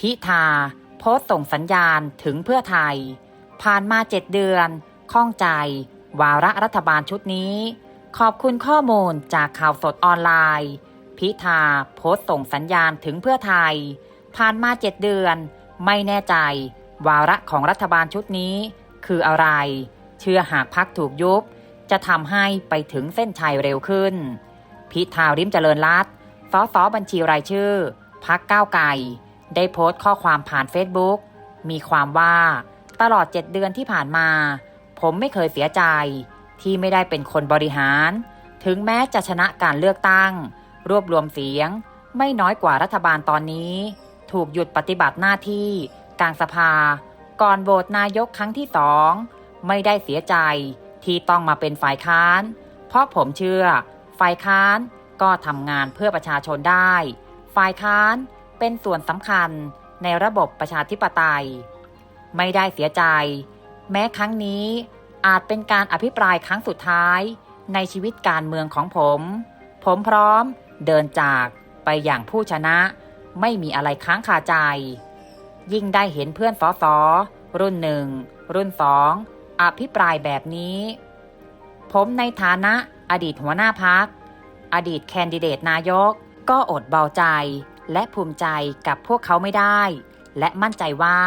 พิธา โพสต์ส่งสัญญาณถึงเพื่อไทย ผ่านมาเจ็ดเดือนข้องใจ วาระรัฐบาลชุดนี้ ขอบคุณข้อมูลจากข่าวสดออนไลน์ พิธา โพสต์ส่งสัญญาณถึงเพื่อไทย ผ่านมาเจ็ดเดือน ไม่แน่ใจ วาระของรัฐบาลชุดนี้ คืออะไร เชื่อหากพักถูกยุบ จะทำให้ไปถึงเส้นชัยเร็วขึ้น พิธาริมเจริญรัตน์สสบัญชีรายชื่อพักก้าวไก่ ได้โพสต์ข้อความผ่านเฟซบุ๊กมีความว่าตลอด 7 เดือนที่ผ่านมา ผมไม่เคยเสียใจ ที่ไม่ได้เป็นคนบริหาร ถึงแม้จะชนะการเลือกตั้ง รวบรวมเสียง ไม่น้อยกว่ารัฐบาลตอนนี้ ถูกหยุดปฏิบัติหน้าที่กลางสภา ก่อนโหวตนายกครั้งที่สองไม่ได้เสียใจที่ต้องมาเป็นฝ่ายค้าน เพราะผมเชื่อ ฝ่ายค้านก็ทำงานเพื่อประชาชนได้ ฝ่ายค้าน เป็นส่วนสำคัญในระบบประชาธิปไตย ไม่ได้เสียใจ แม้ครั้งนี้อาจเป็นการอภิปรายครั้งสุดท้ายในชีวิตการเมืองของผม ผมพร้อมเดินจากไปอย่างผู้ชนะ ไม่มีอะไรค้างคาใจ ยิ่งได้เห็นเพื่อนสอสอรุ่นหนึ่ง รุ่นสองอภิปรายแบบนี้ ผมในฐานะอดีตหัวหน้าพัก อดีตแคนดิเดตนายก ก็อดเบาใจ และภูมิใจกับพวกเขาไม่ได้ และมั่นใจว่า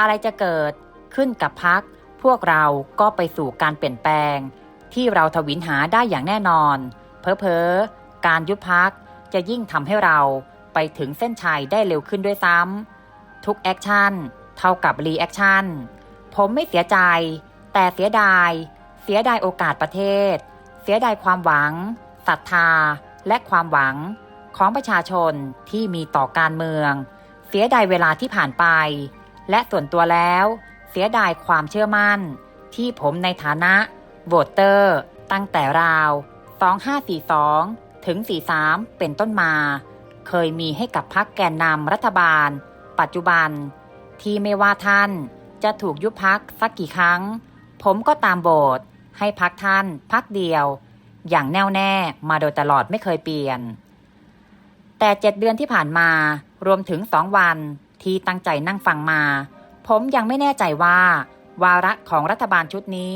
อะไรจะเกิดขึ้นกับพัก พวกเราก็ไปสู่การเปลี่ยนแปลง ที่เราทวินหาได้อย่างแน่นอน เพอเพอการยุบพักจะยิ่งทำให้เราไปถึงเส้นชัยได้เร็วขึ้นด้วยซ้ำทุกแอคชั่นเท่ากับรีแอคชั่นผมไม่เสียใจ แต่เสียดาย เสียดายโอกาสประเทศ เสียดายความหวังศรัทธาและความหวัง ของประชาชนที่มีต่อการเมือง เสียดายเวลาที่ผ่านไป และส่วนตัวแล้ว เสียดายความเชื่อมั่น ที่ผมในฐานะโหวตเตอร์ ตั้งแต่ราว 2542 ถึง 43 เป็นต้นมา เคยมีให้กับพักแกนนำรัฐบาล ปัจจุบัน ที่ไม่ว่าท่านจะถูกยุบพักสักกี่ครั้ง ผมก็ตามโบสให้พักท่านพักเดียว อย่างแน่วแน่มาโดยตลอดไม่เคยเปลี่ยน แต่เจ็ดเดือนที่ผ่านมารวมถึงสองวันที่ตั้งใจนั่งฟังมา ผมยังไม่แน่ใจว่า วาระของรัฐบาลชุดนี้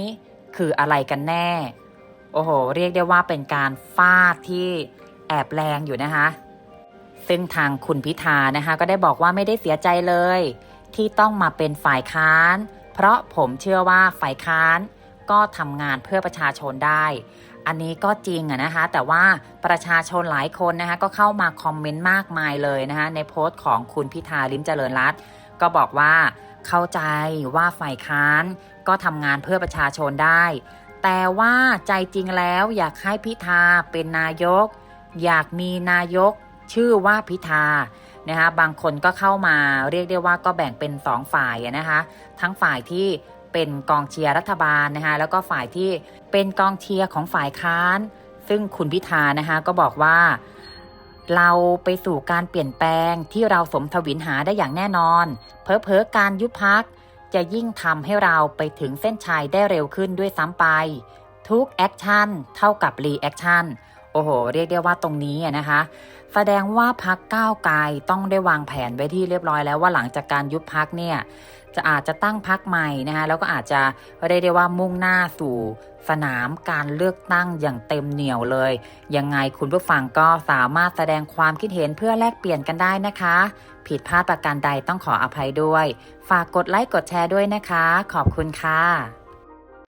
คืออะไรกันแน่ โอ้โห เรียกได้ว่าเป็นการฟาดที่แอบแรงอยู่นะคะ ซึ่งทางคุณพิธานะคะ ก็ได้บอกว่าไม่ได้เสียใจเลย ที่ต้องมาเป็นฝ่ายค้าน เพราะผมเชื่อว่าฝ่ายค้านก็ทำงานเพื่อประชาชนได้ อันนี้ก็จริงอะนะคะ แต่ว่าประชาชนหลายคนนะคะก็เข้ามาคอมเมนต์มากมายเลยนะคะในโพสต์ของคุณพิธาลิมเจริญรัตก็บอกว่าเข้าใจว่าฝ่ายค้านก็ทำงานเพื่อประชาชนได้ แต่ว่าใจจริงแล้วอยากให้พิธาเป็นนายก อยากมีนายกชื่อว่าพิธานะคะบางคนก็เข้ามาเรียกได้ว่าก็แบ่งเป็นสองฝ่ายนะคะ ทั้งฝ่ายที่ เป็นกองเชียร์รัฐบาลนะคะแล้วก็ฝ่ายที่เป็นกองเชียร์ของฝ่ายค้าน ซึ่งคุณพิธานะคะก็บอกว่า เราไปสู่การเปลี่ยนแปลงที่เราสมทวินหาได้อย่างแน่นอน เพอเพอการยุบพักจะยิ่งทำให้เราไปถึงเส้นชัยได้เร็วขึ้นด้วยซ้ำไป ทุกแอคชั่นเท่ากับรีแอคชั่น โอ้โห เรียกได้ว่าตรงนี้อะนะคะแสดงว่าพักก้าวไกลต้องได้วางแผนไว้ที่เรียบร้อยแล้วว่าหลังจากการยุบพักเนี่ยจะอาจจะตั้งพักใหม่นะคะแล้วก็อาจจะเรียกได้ว่ามุ่งหน้าสู่สนามการเลือกตั้งอย่างเต็มเหนียวเลย ยังไงคุณผู้ฟังก็สามารถแสดงความคิดเห็นเพื่อแลกเปลี่ยนกันได้นะคะ ผิดพลาดประการใดต้องขออภัยด้วย ฝากกดไลค์กดแชร์ด้วยนะคะ ขอบคุณค่ะ